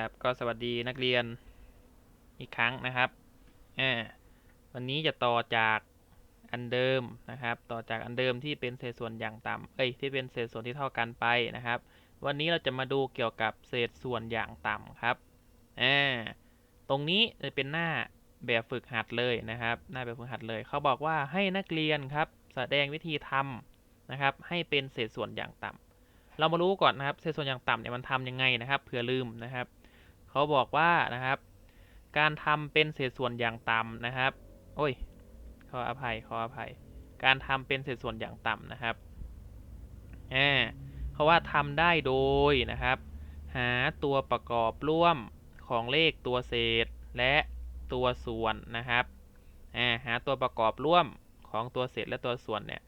ครับ ก็สวัสดีนักเรียนอีกครั้งนะครับอ่าวันนี้จะต่อจากอันเดิมนะครับ ต่อจากอันเดิมที่เป็นเศษส่วนอย่างต่ำเอ้ยที่เป็นเศษส่วนที่เท่ากันไปนะครับ วันนี้เราจะมาดูเกี่ยวกับเศษส่วนอย่างต่ำครับอ่าตรงนี้จะเป็นหน้าแบบฝึกหัดเลยนะครับ หน้าแบบฝึกหัดเลย เขาบอกว่าให้นักเรียนครับ แสดงวิธีทำนะครับ ให้เป็นเศษส่วนอย่างต่ำเรามารู้ก่อนนะครับ เศษส่วนอย่างต่ำเนี่ยมันทำยังไงนะครับ เผื่อลืมนะครับ เขาบอกว่านะครับ การทำเป็นเศษส่วนอย่างต่ำนะครับ โอ้ย ขออภัย ขออภัย การทำเป็นเศษส่วนอย่างต่ำนะครับอ่าเขาว่าทำได้โดยนะครับ หาตัวประกอบร่วมของเลขตัวเศษและตัวส่วนนะครับอ่าหาตัวประกอบร่วมของตัวเศษและตัวส่วนเนี่ย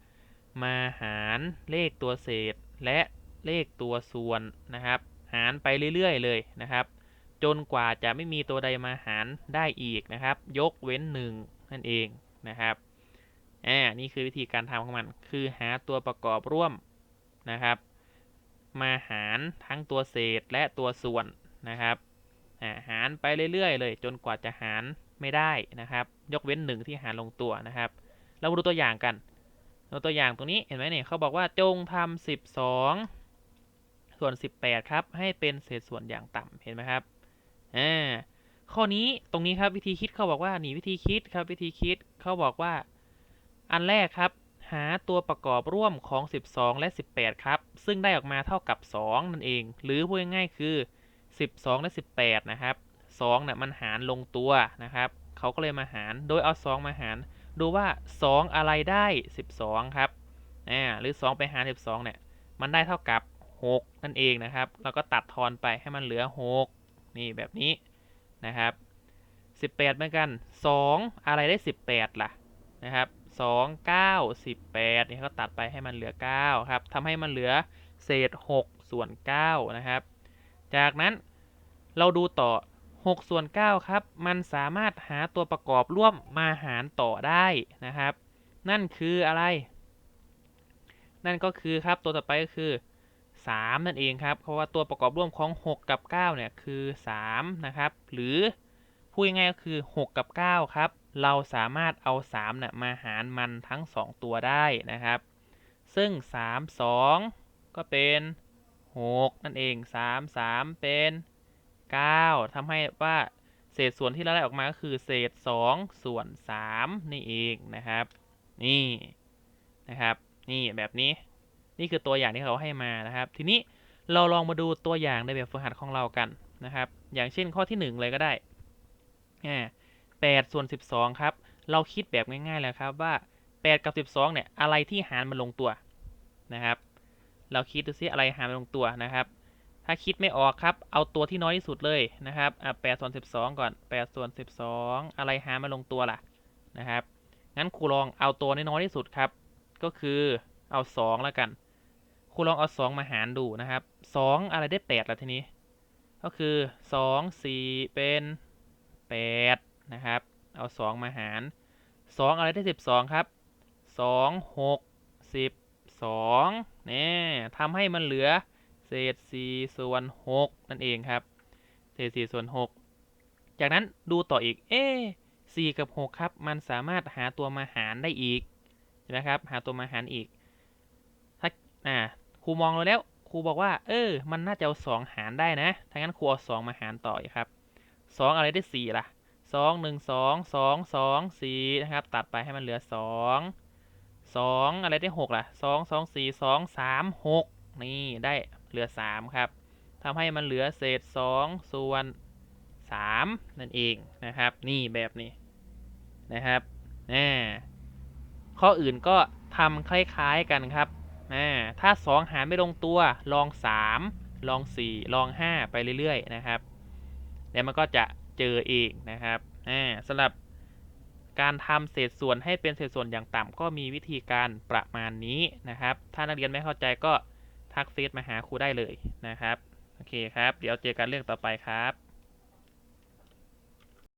มาหารเลขตัวเศษและเลขตัวส่วนนะครับ หารไปเรื่อยๆเลยนะครับ จนกว่าจะไม่มีตัวใดมาหารได้อีกนะครับ ยกเว้นหนึ่งนั่นเองนะครับอ่านี่คือวิธีการทำของมัน คือหาตัวประกอบร่วมนะครับ มาหารทั้งตัวเศษและตัวส่วนนะครับหารไปเรื่อยๆ เลย จนกว่าจะหารไม่ได้นะครับ ยกเว้นหนึ่งที่หารลงตัวนะครับ เรามาดูตัวอย่างกันดูตัวอย่างตรงนี้เห็นไหมเนี่ยเขาบอกว่าจงทำสิบสองส่วน 18 ครับ ให้เป็นเศษส่วนอย่างต่ำเห็นไหมครับ อ่าข้อนี้ตรงนี้ครับวิธีคิดเขาบอกว่านี่วิธีคิดครับวิธีคิดเขาบอกว่า อันแรกครับ หาตัวประกอบร่วมของ 12 และ 18 ครับ ซึ่งได้ออกมาเท่ากับ 2 นั่นเอง หรือพูดง่ายๆคือ 12 และ 18 นะครับ2เนี่ยมันหารลงตัวนะครับเขาก็เลยมาหารโดยเอา 2 มาหาร ดูว่า 2 อะไรได้ 12 ครับอ่าหรือ 2 ไปหาร 12 เนี่ยมันได้เท่ากับ 6 นั่นเองนะครับเราก็ตัดทอนไปให้มันเหลือ 6 นี่แบบนี้นะครับ 18 เหมือนกัน 2 อะไรได้ 18 ล่ะนะครับ2 9 18นี่เขาตัดไปให้มันเหลือ 9 ครับทำให้มันเหลือเศษ 6 ส่วน 9 นะครับ จากนั้นเราดูต่อ 6 ส่วน 9 ครับ มันสามารถหาตัวประกอบร่วมมาหารต่อได้นะครับ นั่นคืออะไร นั่นก็คือครับตัวต่อไปก็คือ 3 นั่นเองครับ เพราะว่าตัวประกอบร่วมของ 6 กับ 9 เนี่ยคือ 3 นะครับ หรือพูดง่ายๆก็คือ 6 กับ 9 ครับ เราสามารถเอา3เนี่ยมาหารมันทั้ง 2 ตัวได้นะครับ ซึ่ง 3 2 ก็เป็น 6 นั่นเอง 3 3 เป็น 9ทำให้ว่าเศษส่วนที่เราได้ออกมาก็คือเศษ 2 ส่วน 3 นี่เองนะครับ นี่นะครับ นี่แบบนี้ นี่คือตัวอย่างที่เขาให้มานะครับ ทีนี้เราลองมาดูตัวอย่างในแบบฝึกหัดของเรากันนะครับ อย่างเช่นข้อที่ 1 เลยก็ได้อ่า8ส่วน12ครับ เราคิดแบบง่ายๆแล้วครับว่า 8 กับ 12 เนี่ยอะไรที่หารมันลงตัวนะครับ เราคิดดูซิอะไรหารมันลงตัวนะครับ ถ้าคิดไม่ออกครับ เอาตัวที่น้อยที่สุดเลยนะครับอะ8ส่วน12ก่อน8ส่วน12อะไรหารมันลงตัวล่ะนะครับ งั้นครูลองเอาตัวน้อยที่สุดครับ ก็คือเอา2แล้วกัน ครูลองเอา2มาหารดูนะครับ2องอะไรได้8ละทีนี้ ก็คือ2 4เป็น8นะครับ เอา2มาหาร2องอะไรได้12ครับ2 6 12นี่ทำให้มันเหลือเศษ4ส่วน6นั่นเองครับ เศษ4ส่วน6จากนั้นดูต่ออีก เอ๊4กับ6ครับ มันสามารถหาตัวมาหารได้อีกนะครับ หาตัวมาหารอีก ถ้าอ่า ครูมองเราแล้วครูบอกว่า เออ มันน่าจะเอา2หารได้นะถ้างั้นครูเอา2มาหารต่อครับ2องอะไรได้4ล่ะ2 1 2 2 2 4นะครับ ตัดไปให้มันเหลือ2 2องอะไรได้6ล่ะ2 2 4 2 3 6นี่ได้เหลือ3ครับทำให้มันเหลือเศษ2ส่วน3นั่นเองนะครับ นี่แบบนี้นะครับน่ข้ออื่นก็ทำคล้ายๆกันครับ ถ้า 2 หารไม่ลงตัวลอง 3 ลอง 4 ลอง 5 ไปเรื่อยๆนะครับ แล้วมันก็จะเจอเองนะครับสำหรับการทำเศษส่วนให้เป็นเศษส่วนอย่างต่ำก็มีวิธีการประมาณนี้นะครับ ถ้านักเรียนไม่เข้าใจก็ทักเฟซมาหาครูได้เลยนะครับ โอเคครับ เดี๋ยวเจอกันเรื่องต่อไปครับ